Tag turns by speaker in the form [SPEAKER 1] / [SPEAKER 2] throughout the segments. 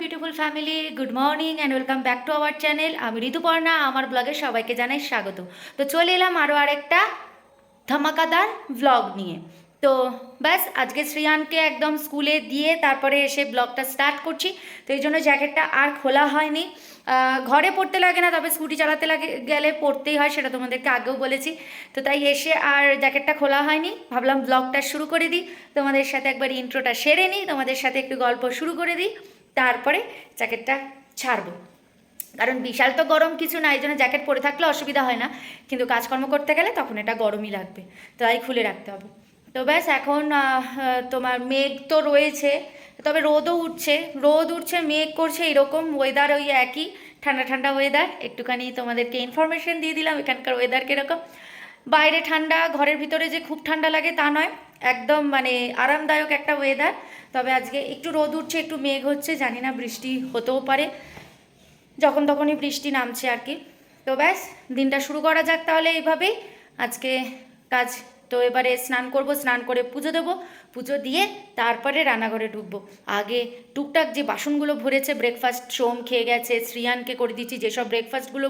[SPEAKER 1] Beautiful family good morning and welcome back to our channel আমি ঋতুপর্ণা, আমার ব্লগে সবাইকে জানাই স্বাগত। তো চলে এলাম আরও আরেকটা ধামাকাদার ব্লগ নিয়ে। তো ব্যাস, আজকে শ্রিয়ানকে একদম স্কুলে দিয়ে তারপরে এসে ব্লগটা স্টার্ট করছি। তো এই জন্য জ্যাকেটটা আর খোলা হয়নি। ঘরে পড়তে লাগে না, তবে স্কুটি চালাতে লাগে, গেলে পড়তেই হয়, সেটা তোমাদেরকে আগেও বলেছি। তো তাই এসে আর জ্যাকেটটা খোলা হয়নি। ভাবলাম ব্লগটা শুরু করে দিই। তোমাদের সাথে একবার ইন্ট্রোটা সেরে নিই, তোমাদের সাথে একটু গল্প শুরু করে দিই। তারপরে জ্যাকেটটা ছাড়বো। কারণ বিশাল তো গরম কিছু না, এই জন্য জ্যাকেট পরে থাকলে অসুবিধা হয় না। কিন্তু কাজকর্ম করতে গেলে তখন এটা গরমই লাগবে। তাই খুলে রাখতে হবে। তো ব্যাস, এখন তোমার মেঘ তো রয়েছে, তবে রোদও উঠছে। রোদ উঠছে, মেঘ করছে, এরকম ওয়েদার ওই একই, ঠান্ডা ঠান্ডা ওয়েদার একটুখানি তোমাদেরকে ইনফরমেশন দিয়ে দিলাম, এখানকার ওয়েদার কীরকম। বাইরে ঠান্ডা, ঘরের ভিতরে যে খুব ঠান্ডা লাগে তা নয়, একদম মানে আরামদায়ক একটা ওয়েদার তবে আজকে একটু রোদ উঠছে, একটু মেঘ হচ্ছে, জানি না বৃষ্টি হতেও পারে। যখন তখনই বৃষ্টি নামছে আর কি। তো ব্যাস, দিনটা শুরু করা যাক তাহলে এইভাবেই। আজকে কাজ তো এবারে স্নান করব, স্নান করে পুজো দেবো। পুজো দিয়ে তারপরে রান্নাঘরে ঢুকবো। আগে টুকটাক যে বাসনগুলো ভরেছে ব্রেকফাস্ট সোম খেয়ে গেছে, শ্রিয়ানকে করে দিচ্ছি, যেসব ব্রেকফাস্টগুলো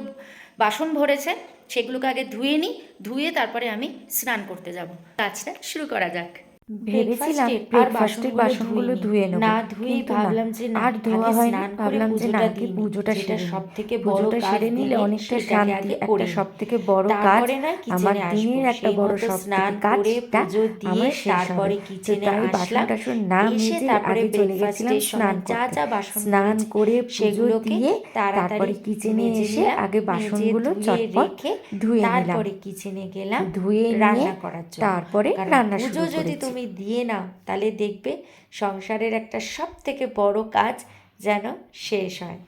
[SPEAKER 1] বাসন ভরেছে, সেগুলোকে আগে ধুয়ে নিই, ধুয়ে তারপরে আমি স্নান করতে যাব। কাজটা শুরু করা যাক।
[SPEAKER 2] ভেবেছিলাম
[SPEAKER 1] ব্রেকফাস্টের
[SPEAKER 2] বাসনগুলো ধুয়ে নেব।
[SPEAKER 1] না ধুয়ে ভাবলাম যে না
[SPEAKER 2] আর ধোয়া
[SPEAKER 1] স্নান করে
[SPEAKER 2] ভাবলাম যে না আগে পুজোটা সেরে
[SPEAKER 1] সব থেকে
[SPEAKER 2] পুজোটা সেরে নিলে অনেকটা শান্তি একটা সব থেকে বড় কাজ আমার দিনের একটা বড় সব
[SPEAKER 1] স্নান করে পুজো দিয়ে তারপরে কিচেনে
[SPEAKER 2] বাসন না মেজে
[SPEAKER 1] তারপরে
[SPEAKER 2] চলে গেছিলাম স্নান
[SPEAKER 1] যা যা বাসন
[SPEAKER 2] স্নান করে পুজো দিয়ে তারপরে কিচেনে এসে আগে বাসনগুলো চটপট ধুয়ে নিলাম।
[SPEAKER 1] তারপরে কিচেনে গেলাম
[SPEAKER 2] ধুয়ে
[SPEAKER 1] রান্না করার জন্য।
[SPEAKER 2] তারপরে রান্না শুরু
[SPEAKER 1] যদি। তুমি দিয়ে নাও, তাহলে দেখবে সংসারের একটা সব থেকে বড় কাজ যেন শেষ হয়।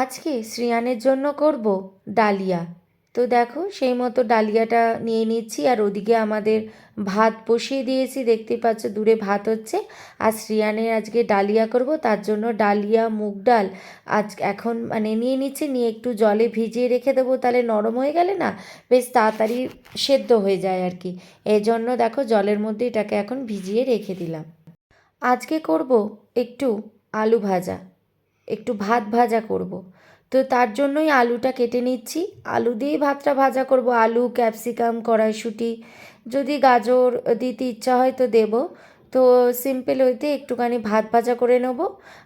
[SPEAKER 2] আজকে শ্রিয়ানের জন্য করব ডালিয়া। তো দেখো, সেই মতো ডালিয়াটা নিয়ে নিচ্ছি আর ওদিকে আমাদের ভাত বসিয়ে দিয়েছি। দেখতে পাচ্ছ দূরে ভাত হচ্ছে। আর শ্রিয়ানের আজকে ডালিয়া করব, তার জন্য ডালিয়া, মুগ ডাল আজ এখন মানে নিয়ে নিচ্ছি। নিয়ে একটু জলে ভিজিয়ে রেখে দেবো, তাহলে নরম হয়ে গেলে না বেশ তাড়াতাড়ি সেদ্ধ হয়ে যায় আর কি। এই জন্য দেখো জলের মধ্যে এটাকে এখন ভিজিয়ে রেখে দিলাম। আজকে করব একটু আলু ভাজা, একটু ভাত ভাজা করব। তো তার জন্যই আলুটা কেটে নিচ্ছি। আলু দিয়েই ভাতটা ভাজা করব। আলু, ক্যাপসিকাম, কড়াইশুঁটি। যদি গাজর দিতে ইচ্ছা হয় তো দেবো। তো সিম্পল হইতে একটুখানি ভাত ভাজা করে নেব।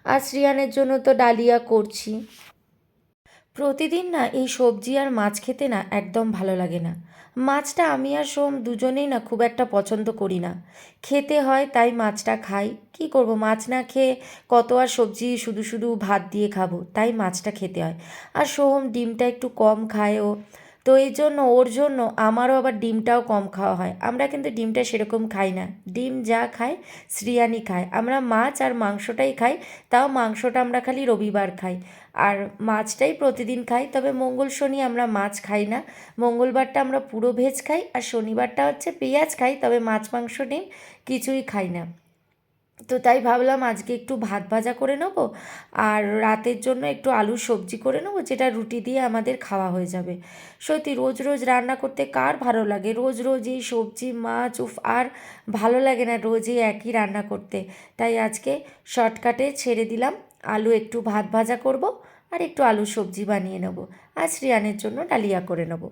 [SPEAKER 2] আর শ্রিয়ানের জন্য তো ডালিয়া করছি। প্রতিদিন না এই সবজি আর মাছ খেতে না একদম ভালো লাগে না। মাছটা আমি আর সোম দুজনেই না খুব একটা পছন্দ করি না। খেতে হয় তাই মাছটা খাই। কি করব? মাছ না খেয়ে কত আর সবজি শুধু শুধু ভাত দিয়ে খাব, তাই মাছটা খেতে হয়। আর সোহম ডিমটা একটু কম খায় ও। তো এই জন্য, ওর জন্য আমারও আবার ডিমটাও কম খাওয়া হয়। আমরা কিন্তু ডিমটা সেরকম খাই না। ডিম যা খায় শ্রিয়ানি খায়। আমরা মাছ আর মাংসটাই খাই, তাও মাংসটা আমরা খালি রবিবার খাই। আর মাছটাই প্রতিদিন খাই, তবে মঙ্গল শনি আমরা মাছ খাই না। মঙ্গলবারটা আমরা পুরো ভেজ খাই, আর শনিবারটা হচ্ছে পেঁয়াজ খাই, তবে মাছ মাংস ডিম কিছুই খাই না। তো তাই ভাবলাম আজকে একটু ভাত ভাজা করে নেব আর রাতের জন্য একটু আলু সবজি করে নেব, যেটা রুটি দিয়ে আমাদের খাওয়া হয়ে যাবে। সত্যি রোজ রোজ রান্না করতে কার ভালো লাগে? রোজ রোজ এই সবজি, মাছ, উফ, আর ভালো লাগে না রোজ এই একই রান্না করতে। তাই আজকে শর্টকাটে ছেড়ে দিলাম, আলু একটু ভাত ভাজা করব আর একটু আলু সবজি বানিয়ে নেব। আর শ্রিয়ানের জন্য ডালিয়া করে নেব।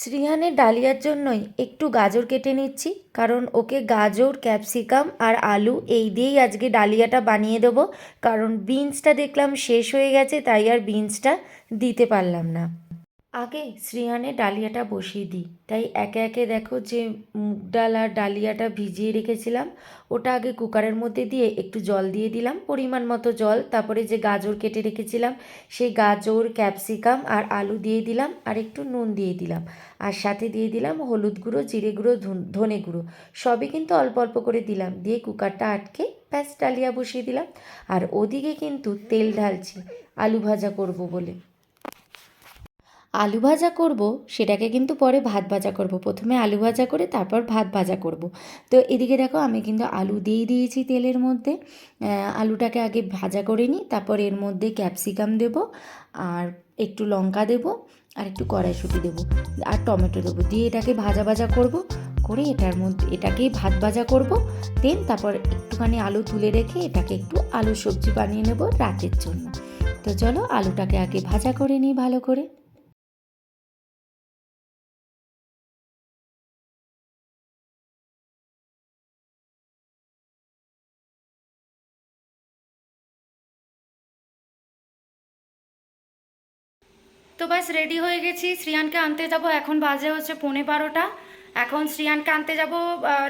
[SPEAKER 2] শ্রিহানের ডালিয়ার জন্যই একটু গাজর কেটে নিচ্ছি, কারণ ওকে গাজর, ক্যাপসিকাম আর আলু এই দিয়েই আজকে ডালিয়াটা বানিয়ে দেবো। কারণ বিনসটা দেখলাম শেষ হয়ে গেছে, তাই আর বিনসটা দিতে পারলাম না। আগে শ্রিহানের ডালিয়াটা বসিয়ে দিই। তাই একে একে দেখো যে মুগ ডাল আর ডালিয়াটা ভিজিয়ে রেখেছিলাম। ওটা আগে কুকারের মধ্যে দিয়ে একটু জল দিয়ে দিলাম, পরিমাণ মতো জল। তারপরে যে গাজর কেটে রেখেছিলাম, সেই গাজর, ক্যাপসিকাম আর আলু দিয়ে দিলাম আর একটু নুন দিয়ে দিলাম। আর সাথে দিয়ে দিলাম হলুদ গুঁড়ো, জিরে গুঁড়ো ধন- গুঁড়ো। সবই কিন্তু অল্প অল্প করে দিলাম। দিয়ে কুকারটা আটকে ব্যাস ডালিয়া বসিয়ে দিলাম। আর ওদিকে কিন্তু তেল ঢালছি, আলু ভাজা করব বলে।
[SPEAKER 1] আলু ভাজা করব, সেটাকে কিন্তু পরে ভাত ভাজা করব। প্রথমে আলু ভাজা করে তারপর ভাত ভাজা করব। তো এদিকে দেখো আমি কিন্তু আলু দিয়ে দিয়েছি তেলের মধ্যে। আলুটাকে আগে ভাজা করে নিই, তারপর এর মধ্যে ক্যাপসিকাম দেব, আর একটু লঙ্কা দেব, আর একটু কড়াইশুঁটি দেবো, আর টমেটো দেবো। দিয়ে এটাকে ভাজা ভাজা করব, করে এটার মধ্যে, এটাকেই ভাত ভাজা করব। দেন তারপর একটুখানি আলু তুলে রেখে এটাকে একটু আলু সবজি বানিয়ে নেব রাতের জন্য। তো চলো আলুটাকে আগে ভাজা করে নিই ভালো করে।
[SPEAKER 2] তো ব্যাস রেডি হয়ে গেছি। শ্রিয়ানকে আনতে যাব, এখন বাজে হচ্ছে পৌনে বারোটা। এখন শ্রিয়ানকে আনতে যাব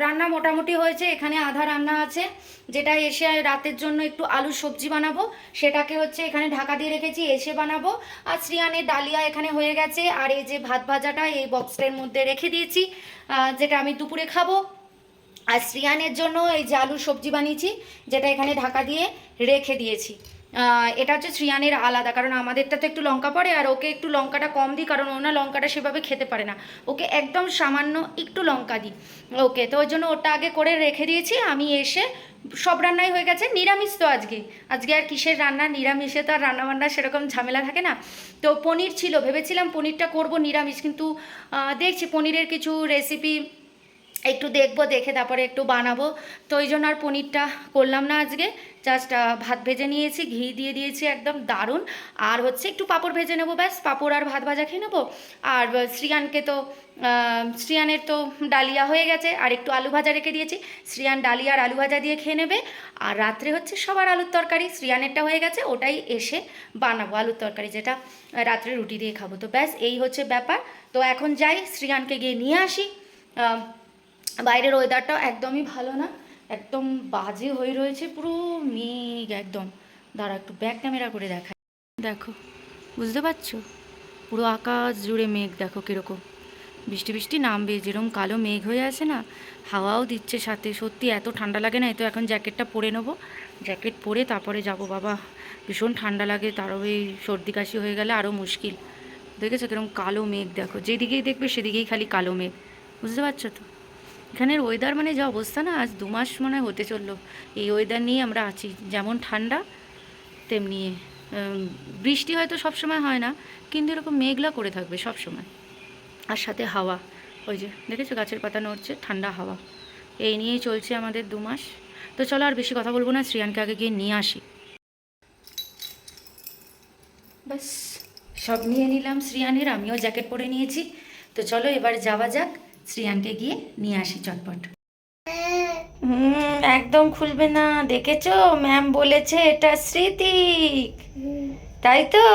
[SPEAKER 2] রান্না মোটামুটি হয়েছে, এখানে আধা রান্না আছে। যেটা এসে রাতের জন্য একটু আলুর সবজি বানাবো, সেটাকে হচ্ছে এখানে ঢাকা দিয়ে রেখেছি, এসে বানাবো। আর শ্রিয়ানের ডালিয়া এখানে হয়ে গেছে, আর এই যে ভাত ভাজাটা এই বক্সটার মধ্যে রেখে দিয়েছি যেটা আমি দুপুরে খাব। আর শ্রিয়ানের জন্য এই যে আলুর সবজি বানিয়েছি, যেটা এখানে ঢাকা দিয়ে রেখে দিয়েছি। এটা হচ্ছে শ্রিয়ানের আলাদা, কারণ আমাদেরটা তো একটু লঙ্কা পড়ে আর ওকে একটু লঙ্কাটা কম দিই, কারণ ওনা লঙ্কাটা সেভাবে খেতে পারে না। ওকে একদম সামান্য একটু লঙ্কা দিই। ওকে, তো ওই জন্য ওটা আগে করে রেখে দিয়েছি, আমি এসে সব রান্নাই হয়ে গেছে, নিরামিষ তো আজকে। আজকে আর কিসের রান্না, নিরামিষে তো আর রান্নাবান্না সেরকম ঝামেলা থাকে না। তো পনির ছিল, ভেবেছিলাম পনিরটা করব নিরামিষ, কিন্তু দেখছি পনিরের কিছু রেসিপি একটু দেখব, দেখে তারপরে একটু বানাবো। তো ওই জন্য আর পনিরটা করলাম না আজকে। জাস্ট ভাত ভেজে নিয়েছি, ঘি দিয়ে দিয়েছি একদম দারুণ। আর হচ্ছে একটু পাঁপড় ভেজে নেব ব্যাস, পাঁপড় আর ভাত ভাজা খেয়ে নেব। আর শ্রিয়ানকে তো শ্রিয়ানের তো ডালিয়া হয়ে গেছে, আর একটু আলু ভাজা রেখে দিয়েছি। শ্রিয়ান ডালিয়া আর আলু ভাজা দিয়ে খেয়ে নেবে। আর রাত্রে হচ্ছে সবার আলুর তরকারি, শ্রিয়ানেরটা হয়ে গেছে, ওটাই এসে বানাবো আলুর তরকারি, যেটা রাত্রে রুটি দিয়ে খাব। তো ব্যাস, এই হচ্ছে ব্যাপার। তো এখন যাই, শ্রিয়ানকে গিয়ে নিয়ে আসি। বাইরের ওয়েদারটাও একদমই ভালো না। একদম বাজে হয়ে রয়েছে, পুরো মেঘ একদম। দাঁড়া একটু ব্যাক ক্যামেরা করে দেখায় দেখো, বুঝতে পারছ? পুরো আকাশ জুড়ে মেঘ, দেখো কীরকম। বৃষ্টি বৃষ্টি নামবে যেরকম কালো মেঘ হয়ে আছে না, হাওয়াও দিচ্ছে সাথে। সত্যি এত ঠান্ডা লাগে না তো এখন জ্যাকেটটা পরে নেব। জ্যাকেট পরে তারপরে যাব, বাবা। ভীষণ ঠান্ডা লাগে, তারও এই সর্দি কাশি হয়ে গেলে আরও মুশকিল। দেখেছ কীরকম কালো মেঘ, দেখো। যেদিকেই দেখবে সেদিকেই খালি কালো মেঘ। বুঝতে পারছ তো? এখানের ওয়েদার মানে যা অবস্থা না, আজ দু মাস মনে হতে চলল। এই ওয়েদার নিয়ে আমরা আছি, যেমন ঠান্ডা, তেমনি বৃষ্টি হয়তো সবসময় হয় না, কিন্তু এরকম মেঘলা করে থাকবে সব সময় আর সাথে হাওয়া, ওই যে, দেখেছ গাছের পাতা নড়ছে, ঠান্ডা হাওয়া। এই নিয়েই চলছে আমাদের দু মাস তো চলো আর বেশি কথা বলব না, শ্রিয়ানকে আগে গিয়ে নিয়ে আসি। ব্যাস, সব নিয়ে নিলাম শ্রিয়ানের, আমিও জ্যাকেট পরে নিয়েছি। তো চলো এবার যাওয়া যাক। শ্রিয়ানকে গিয়ে নিয়ে আসি চটপট। হুম একদম খুলবে না। দেখেছ? ম্যাম বলেছে এটা স্মৃতিক। তাই তো?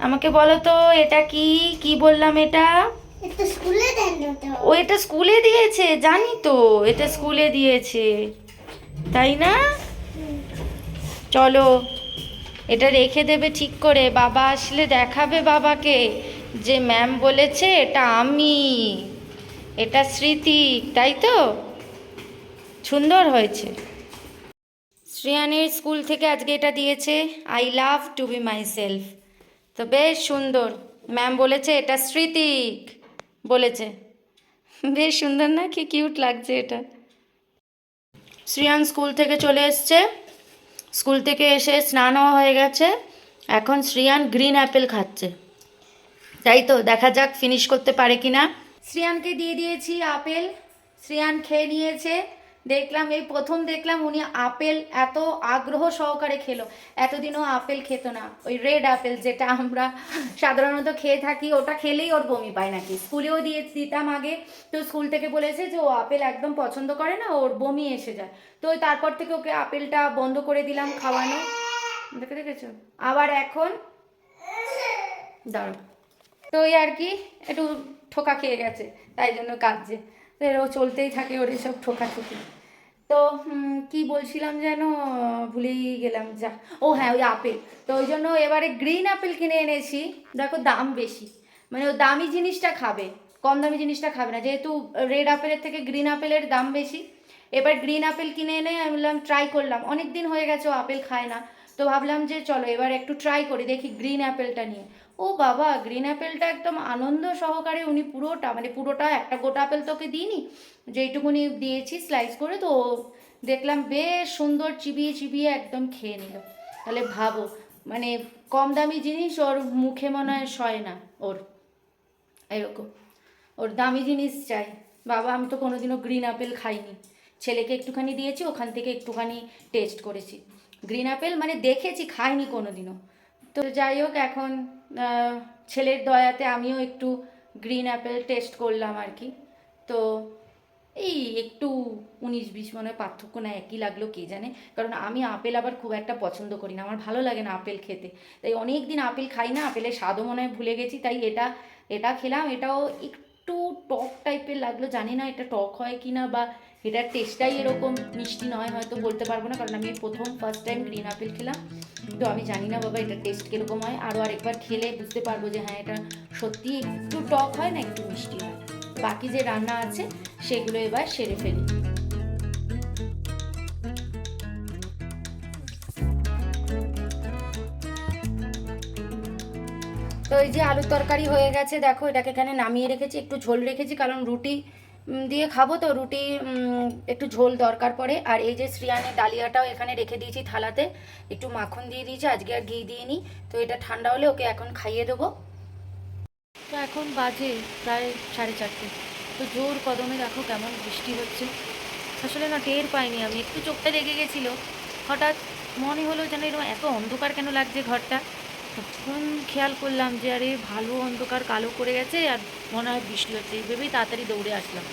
[SPEAKER 2] আমাকে বলো তো এটা কি? কি বললাম এটা?
[SPEAKER 3] এটা স্কুলে দেন ওটা
[SPEAKER 2] ও এটা স্কুলে দিয়েছে জানি তো। এটা স্কুলে দিয়েছে। তাই না? চলো এটা রেখে দেবে ঠিক করে। বাবা আসলে দেখাবে বাবাকে যে ম্যাম বলেছে এটা আমি। এটা স্মৃতি, তাই তো? সুন্দর হয়েছে। শ্রেয়ানের স্কুল থেকে আজকে এটা দিয়েছে I love to be myself তো বেশ সুন্দর। ম্যাম বলেছে, এটা স্মৃতিক। বলেছে। বেশ সুন্দর না? কি কিউট লাগছে এটা। শ্রিয়ান স্কুল থেকে চলে এসছে। স্কুল থেকে এসে স্নানও হয়ে গেছে। এখন শ্রিয়ান গ্রিন অ্যাপেল খাচ্ছে। তাই তো, দেখা যাক ফিনিশ করতে পারে কি না শ্রিয়ানকে দিয়ে দিয়েছি আপেল। শ্রিয়ান খেয়ে নিয়েছে। দেখলাম, এই প্রথম দেখলাম উনি আপেল এত আগ্রহ সহকারে খেলো। এতদিনও আপেল খেত না। ওই রেড আপেল যেটা আমরা সাধারণত খেয়ে থাকি, ওটা খেলেই ওর বমি পায় নাকি। স্কুলেও দিয়ে দিতাম আগে। তো স্কুল থেকে বলেছে যে ও আপেল একদম পছন্দ করে না, ওর বমি এসে যায়। তো তারপর থেকে ওকে আপেলটা বন্ধ করে দিলাম খাওয়ানো। দেখে দেখেছ? আবার এখন দাঁড়ো তো ওই আর কি একটু ঠোকা খেয়ে গেছে, তাই জন্য কাঁদছে। তো এর ও চলতেই থাকে ওর এসব ঠোকা ঠুকি তো কি বলছিলাম যেন? ভুলেই গেলাম, যা। ও হ্যাঁ ওই আপেল। তো ওই জন্য এবারে গ্রিন আপেল কিনে এনেছি। দেখো দাম বেশি। মানে ও দামি জিনিসটা খাবে, কম দামি জিনিসটা খাবে না। যেহেতু রেড আপেলের থেকে গ্রিন আপেলের দাম বেশি। এবার গ্রিন আপেল কিনে এনে আমি বললাম ট্রাই করলাম। অনেক দিন হয়ে গেছে ও আপেল খায় না। তো ভাবলাম যে চলো, এবার একটু ট্রাই করি, দেখি গ্রিন অ্যাপেলটা নিয়ে। ও বাবা গ্রিন অ্যাপেলটা একদম আনন্দ সহকারে উনি পুরোটা মানে পুরোটা একটা গোটা আপেল তোকে দিইনি? যেইটুকুনি দিয়েছি স্লাইস করে, তো দেখলাম বেশ সুন্দর চিবিয়ে চিবিয়ে একদম খেয়ে নিল। তাহলে ভাবো মানে কম দামি জিনিস ওর মুখে মনে হয় সয় না ওর। এরকম। ওর দামি জিনিস চাই। বাবা, আমি তো কোনোদিনও গ্রিন আপেল খাইনি। ছেলেকে একটুখানি দিয়েছি, ওখান থেকে একটুখানি টেস্ট করেছি। গ্রিন আপেল মানে দেখেছি, খাইনি কোনো দিনও তো যাই হোক, এখন ছেলের দয়াতে আমিও একটু গ্রিন অ্যাপেল টেস্ট করলাম আর কি। তো এই একটু উনিশ বিশ মনে হয় পার্থক্য না, একই লাগল, কে জানে? কারণ আমি আপেল আবার খুব একটা পছন্দ করি না, আমার ভালো লাগে না আপেল খেতে। তাই অনেক দিন আপেল খাই না, আপেলের স্বাদও মনে হয় ভুলে গেছি, তাই এটা এটা খেলাম। এটাও একটু টক টাইপের লাগল, জানি না এটা টক হয় কি না বা এটার টেস্টটাই এরকম মিষ্টি নয়, হয়তো বলতে পারব না, কারণ আমি প্রথম ফার্স্ট টাইম গ্রিন আপেল খেলাম। তো আমি জানি না বাবা এটা টেস্ট কীরকম হয়। আরও আরেকবার খেলে বুঝতে পারব যে হ্যাঁ এটা সত্যি একটু টক হয় না একটু মিষ্টি হয়। বাকি যে রান্না আছে, সেগুলো এবার সেরে ফেলি। তো এই যে আলুর তরকারি হয়ে গেছে, দেখো এটাকে এখানে নামিয়ে রেখেছি, একটু ঝোল রেখেছি, কারণ রুটি দিয়ে খাব তো রুটি একটু ঝোল দরকার পড়ে। আর এই যে শ্রিয়ানের ডালিয়াটাও এখানে রেখে দিয়েছি থালাতে। একটু মাখন দিয়ে দিয়েছি, আজকে আর ঘি দিয়ে নিই তো এটা ঠান্ডা হলে ওকে এখন খাইয়ে দেবো। তো এখন বাজে প্রায় সাড়ে চারটে। তো জোর কদমে দেখো কেমন বৃষ্টি হচ্ছে। আসলে না টের পাইনি আমি, একটু চোখটা লেগে গেছিল। হঠাৎ মনে হলো যেন এরকম এত অন্ধকার কেন লাগছে ঘরটা। তখন খেয়াল করলাম যে, আরে, ভালো অন্ধকার কালো করে গেছে আর মনে হয় বৃষ্টি হচ্ছে। এই ভেবেই তাড়াতাড়ি দৌড়ে আসলাম।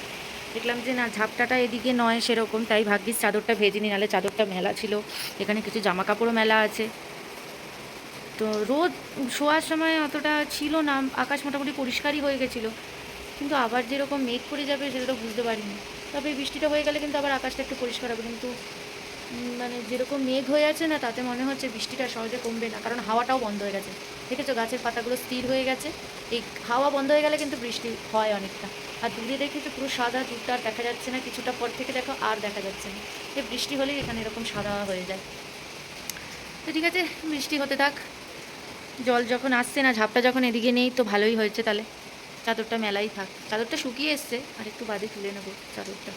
[SPEAKER 2] দেখলাম যে, না, ঝাপটাটা এদিকে নয় সেরকম, তাই ভাগ্যিস চাদরটা ভেজে নি, নাহলে চাদরটা মেলা ছিল। এখানে কিছু জামা কাপড়ও মেলা আছে। তো রোদ শোয়ার সময় অতটা ছিল না, আকাশ মোটামুটি পরিষ্কারই হয়ে গেছিল। কিন্তু আবার যেরকম মেঘ করে যাবে সেটা তো বুঝতে পারিনি। তবে বৃষ্টিটা হয়ে গেলে কিন্তু আবার আকাশটা একটু পরিষ্কার হবে। কিন্তু মানে যেরকম মেঘ হয়ে আছে না, তাতে মনে হচ্ছে বৃষ্টিটা সহজে কমবে না, কারণ হাওয়াটাও বন্ধ হয়ে গেছে। দেখেছ, গাছের পাতাগুলো স্থির হয়ে গেছে। এই হাওয়া বন্ধ হয়ে গেলে কিন্তু বৃষ্টি হয় অনেকটা। আর দূরে দেখি তো পুরো সাদা, দুধটা আর দেখা যাচ্ছে না, কিছুটা পর থেকে দেখো আর দেখা যাচ্ছে না। এই বৃষ্টি হলেই এখানে এরকম সাদা হয়ে যায়। তো ঠিক আছে, বৃষ্টি হতে থাক। জল যখন আসছে না, ঝাপটা যখন এদিকে নেই, তো ভালোই হয়েছে তাহলে। চাদরটা মেলাই থাক। চাদরটা শুকিয়ে এসছে, আর একটু বাদে তুলে নেব চাদরটা।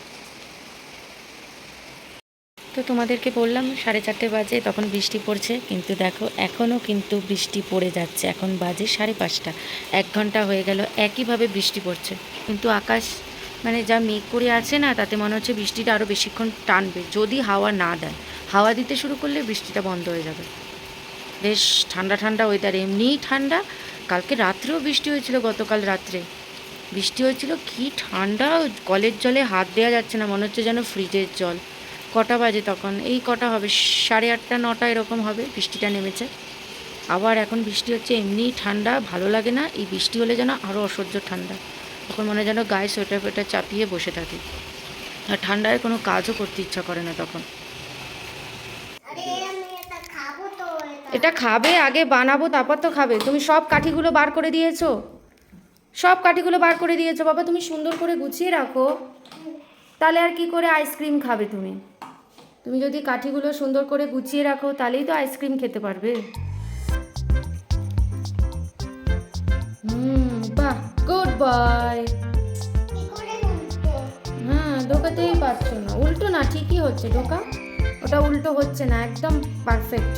[SPEAKER 2] তো তোমাদেরকে বললাম, সাড়ে চারটে বাজে, তখন বৃষ্টি পড়ছে। কিন্তু দেখো, এখনও কিন্তু বৃষ্টি পড়ে যাচ্ছে। এখন বাজে সাড়ে পাঁচটা। এক ঘণ্টা হয়ে গেল, একইভাবে বৃষ্টি পড়ছে। কিন্তু আকাশ মানে যা মেঘ করে আছে না, তাতে মনে হচ্ছে বৃষ্টিটা আরও বেশিক্ষণ টানবে। যদি হাওয়া না দেয়, হাওয়া দিতে শুরু করলে বৃষ্টিটা বন্ধ হয়ে যাবে। বেশ ঠান্ডা ঠান্ডা ওয়েদার এমনিই ঠান্ডা। কালকে রাত্রেও বৃষ্টি হয়েছিল, গতকাল রাত্রে। বৃষ্টি হয়েছিল, কি ঠান্ডা, কলের জলে হাত দেওয়া যাচ্ছে না, মনে হচ্ছে যেন ফ্রিজের জল। কটা বাজে তখন? এই কটা হবে। সাড়ে আটটা, নটা এরকম হবে। বৃষ্টিটা নেমেছে। আবার এখন বৃষ্টি হচ্ছে এমনিই ঠান্ডা, ভালো লাগে না। এই বৃষ্টি হলে যেন আরও অসহ্য ঠান্ডা। তখন মনে যেন গায়ে সোয়েটার ফোয়েটার চাপিয়ে বসে থাকি। আর ঠান্ডায় কোনো কাজও করতে ইচ্ছা করে না তখন।
[SPEAKER 3] এটা খাবে,
[SPEAKER 2] আগে বানাবো, তারপর তো খাবে। তুমি সব কাঠিগুলো বার করে দিয়েছ? সব কাঠিগুলো বার করে দিয়েছ। বাবা, তুমি সুন্দর করে গুছিয়ে রাখো। তাহলে আর কি করে আইসক্রিম খাবে তুমি? তুমি যদি কাঠিগুলো সুন্দর করে গুছিয়ে রাখো, তাহলেই তো আইসক্রিম খেতে পারবে। হুম, বাহ গুড
[SPEAKER 3] উল্টো
[SPEAKER 2] হ্যাঁ ঢোকাতেই পারছ না। উল্টো না, ঠিকই হচ্ছে, ঢোকা। ওটা উল্টো হচ্ছে না, একদম পারফেক্ট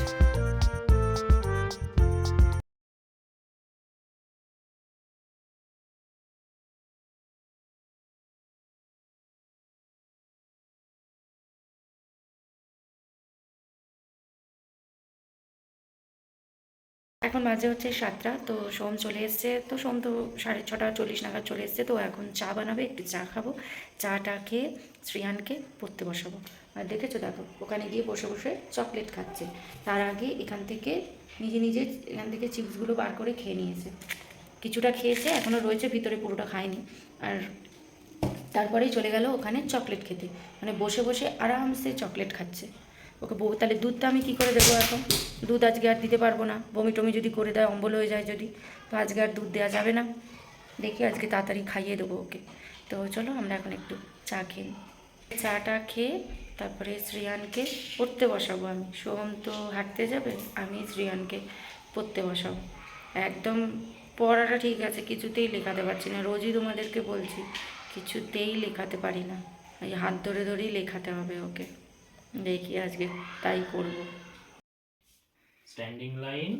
[SPEAKER 2] এখন মাঝে হচ্ছে সাতটা, তো সোম চলে এসছে, তো সোম তো সাড়ে ছটা চল্লিশ নাগাদ চলে এসছে, তো এখন চা বানাবে, একটু চা খাব, চাটা খেয়ে শ্রিয়ানকে পড়তে বসাবো। আর দেখেছ দেখো, ওখানে গিয়ে বসে বসে চকলেট খাচ্ছে। তার আগে এখান থেকে নিজে নিজে এখান থেকে চিপসগুলো বার করে খেয়ে নিয়েছে। কিছুটা খেয়েছে এখনও রয়েছে, ভিতরে পুরোটা খায়নি। আর তারপরেই চলে গেল ওখানে চকলেট খেতে। মানে বসে বসে আরামসে চকলেট খাচ্ছে। ওকে বউ, তাহলে দুধটা আমি কী করে দেবো এখন? দুধ আজকে আর দিতে পারব না। বমি টমি যদি করে দেয়, অম্বল হয়ে যায় যদি, তো আজকে আর দুধ দেওয়া যাবে না। দেখি আজকে তাড়াতাড়ি খাইয়ে দেবো ওকে। তো চলো আমরা এখন একটু চা খেয়ে। চাটা খেয়ে তারপরে শ্রিয়ানকে পড়তে বসাবো আমি। সোহম তো হাঁটতে যাবে, আমি শ্রিয়ানকে পড়তে বসাবো। একদম পড়াটা ঠিক আছে, কিছুতেই লেখাতে পারছি না। রোজই তোমাদেরকে বলছি, কিছুতেই লেখাতে পারি না। এই হাত ধরে ধরেই লেখাতে হবে ওকে। দেখি আজকে তাই করব।
[SPEAKER 4] Standing line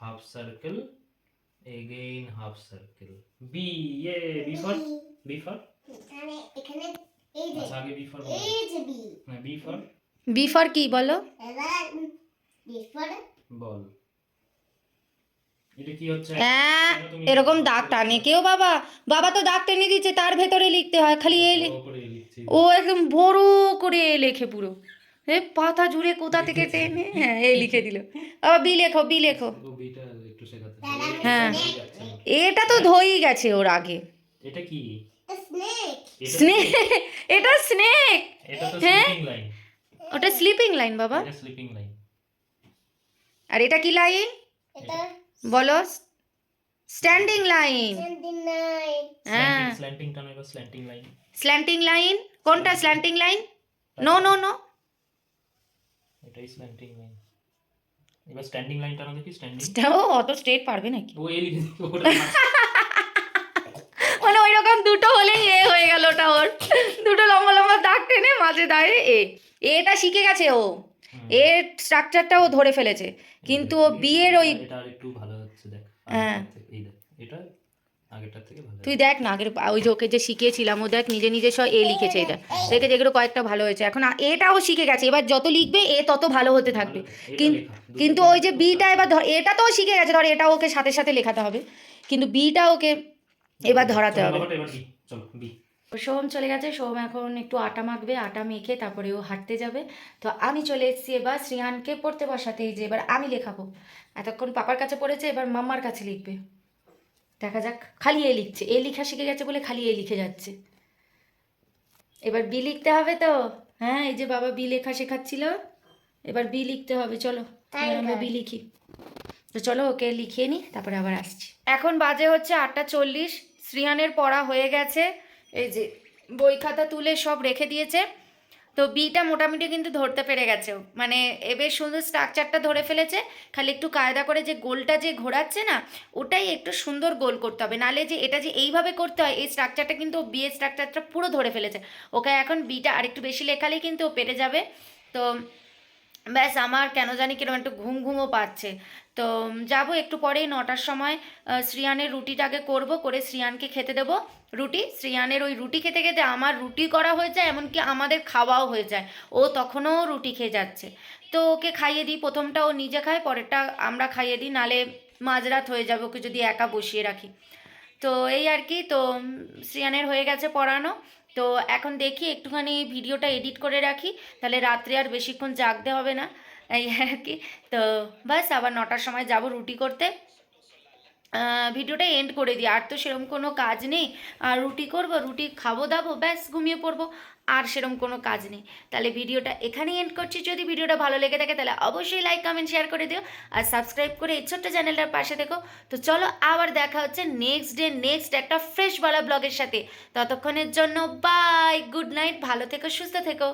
[SPEAKER 4] half circle again half circle. B yeah b for b for?
[SPEAKER 3] এখানে এখানে এই যে।
[SPEAKER 4] আচ্ছা আগে b for
[SPEAKER 3] এই যে বি
[SPEAKER 4] না
[SPEAKER 2] বি ফর কি বলো?
[SPEAKER 3] এবার বি ফর
[SPEAKER 4] বল। এটা কি হচ্ছে?
[SPEAKER 2] হ্যাঁ এরকম দাগ টানে। কেউ বাবা বাবা তো দাগ টেনে দিচ্ছে তার ভেতরে লিখতে হয় খালি এ লি-
[SPEAKER 4] বড় করে লিখছি
[SPEAKER 2] ও একদম বড় করে লেখে পুরো। এ পাতা জুড়ে কোথা থেকে টেনে? হ্যাঁ এ লিখে দিল। আবার বি লেখো বি লেখো।
[SPEAKER 4] ও বিটা একটু শেখাতে
[SPEAKER 2] হ্যাঁ। এটা তো ধোই গেছে ওর আগে।
[SPEAKER 4] এটা কি?
[SPEAKER 3] স্নেক
[SPEAKER 4] এটা
[SPEAKER 2] স্নেক এটা স্নেক।
[SPEAKER 4] এটা তো
[SPEAKER 2] হ্যাঁ? ওটা স্লিপিং লাইন বাবা।
[SPEAKER 4] স্লিপিং লাইন
[SPEAKER 2] আর এটা কি লাইন বলো। স্ট্যান্ডিং লাইন হ্যাঁ।
[SPEAKER 4] স্ল্যান্টিং টানো স্ল্যান্টিং লাইন
[SPEAKER 2] স্ল্যান্টিং লাইন কোনটা slanting line no no no
[SPEAKER 4] এটাই স্ল্যান্টিং লাইন এবার স্ট্যান্ডিং লাইন টানো দেখি স্ট্যান্ডিং
[SPEAKER 2] ও অত স্ট্রেট পারবে নাকি?
[SPEAKER 4] ও এই
[SPEAKER 2] মানে ওই রকম দুটো হলেই এ হয়ে গেল ওটা ওর। দুটো লম্বা লম্বা দাগ টেনে মাঝে দাঁড়িয়ে এ। এটা শিখে গেছে ও। এর স্ট্রাকচারটা ও ধরে ফেলেছে। কিন্তু ও বিয়ের ওই
[SPEAKER 4] এটা আর একটু ভালো হচ্ছে দেখ।
[SPEAKER 2] হ্যাঁ।
[SPEAKER 4] এই দেখ এটা
[SPEAKER 2] তুই দেখ না আগের ওই যে ওকে যে শিখিয়েছিলাম ও দেখ নিজে নিজে সব এ লিখেছে এটা দেখে। যেগুলো কয়েকটা ভালো হয়েছে। এখন এটাও শিখে গেছে। এবার যত লিখবে এ তত ভালো হতে থাকবে। কিন- কিন্তু ওই যে বিটা এবার ধর এটা তো শিখে গেছে। ধর এটা ওকে সাথে সাথে লেখাতে হবে। কিন্তু বিটা ওকে এবার ধরাতে হবে।
[SPEAKER 4] বাবাটা এবার বি চলো বি।
[SPEAKER 2] সোহম চলে গেছে। সোহম এখন একটু আটা মাখবে আটা মেখে তারপরে ও হাঁটতে যাবে। তো আমি চলে এসেছি এবার শ্রিয়ানকে পড়তে বসাতে। এই যে এবার আমি লেখাবো। এতক্ষণ পাপার কাছে পড়েছে এবার মাম্মার কাছে লিখবে। দেখা যাক খালি এ লিখছে এ লিখা শিখে গেছে বলে খালি এ লিখে যাচ্ছে। এবার বি লিখতে হবে তো? হ্যাঁ এই যে বাবা বি লেখা শেখাচ্ছিল এবার বি লিখতে হবে চলো। আমরা বি লিখি। তো চলো ওকে লিখিয়ে নিই তারপরে আবার আসছি। এখন বাজে হচ্ছে আটটা চল্লিশ শ্রিয়ানের পড়া হয়ে গেছে। এই যে বই খাতা তুলে সব রেখে দিয়েছে। তো বিটা মোটামুটি কিন্তু ধরতে পেরে গেছে। মানে এ বেশ সুন্দর স্ট্রাকচারটা ধরে ফেলেছে। খালি একটু কায়দা করে যে গোলটা যে ঘোরাচ্ছে না, ওটাই একটু সুন্দর গোল করতে হবে। নালে যে এটা যে এইভাবে করতে হয়, এই স্ট্রাকচারটা কিন্তু ও বিয়ের স্ট্রাকচারটা পুরো ধরে ফেলেছে। ওকে এখন বিটা আরেকটু বেশি লেখালেই কিন্তু ও পেরে যাবে। তো ব্যাস আমার কেন জানি কীরকম একটু ঘুম ঘুমও পাচ্ছে। তো যাব একটু পরেই নটার সময় শ্রিয়ানের রুটিটাকে করব, করে শ্রিয়ানকে খেতে দেবো রুটি। শ্রিয়ানের ওই রুটি খেতে খেতে আমার রুটি করা হয়ে যায়, এমনকি আমাদের খাওয়াও হয়ে যায়। ও তখনও রুটি খেয়ে যাচ্ছে। তো ওকে খাইয়ে দিই, প্রথমটা ও নিজে খায়, পরেরটা আমরা খাইয়ে দিই, নালে মাঝরাত হয়ে যাবে ওকে যদি একা বসিয়ে রাখি। তো এই আর কি, তো শ্রিয়ানের হয়ে গেছে পড়ানো। তো এখন দেখি, একটুখানি ভিডিওটা এডিট করে রাখি, তাহলে রাত্রে আর বেশিক্ষণ জাগতে হবে না। এই আর কি, তো বাস আবার নটার সময় যাব রুটি করতে। ভিডিওটা এন্ড করে দিই, আর তো সেরকম কোনো কাজ নেই। আর রুটি করব, রুটি খাব দাবো, ব্যাস, ঘুমিয়ে পড়ব। আর সেরকম কোনো কাজ নেই। তাহলে ভিডিওটা এখানেই এন্ড করছি। যদি ভিডিওটা ভালো লেগে থাকে তাহলে অবশ্যই লাইক কমেন্ট শেয়ার করে দিও আর সাবস্ক্রাইব করে এই ছোট্ট চ্যানেলটার পাশে দেখো তো চলো আবার দেখা হচ্ছে নেক্সট ডে নেক্সট একটা ফ্রেশ বলা ব্লগের সাথে। ততক্ষণের জন্য বাই গুড নাইট ভালো থেকো, সুস্থ থেকো।